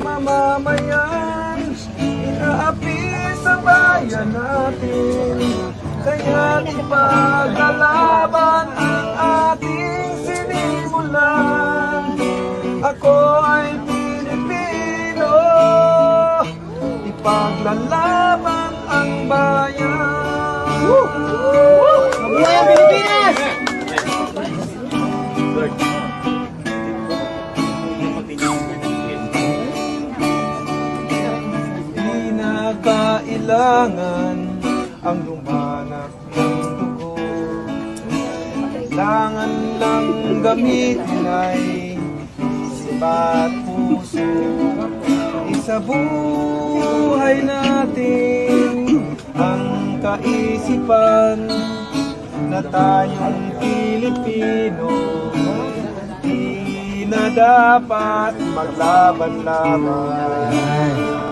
mamamayan Inaapi sa bayan natin. Kaya ipaglalaban ang ating sinimulan. Ako ay Pilipino Ipaglalaban ang bayan kailangan ang lumanap ng dugo Kailangan lang gamitin ay isip at puso. Isa buhay natin ang kaisipan na tayong Pilipino. Di na dapat maglaban-laban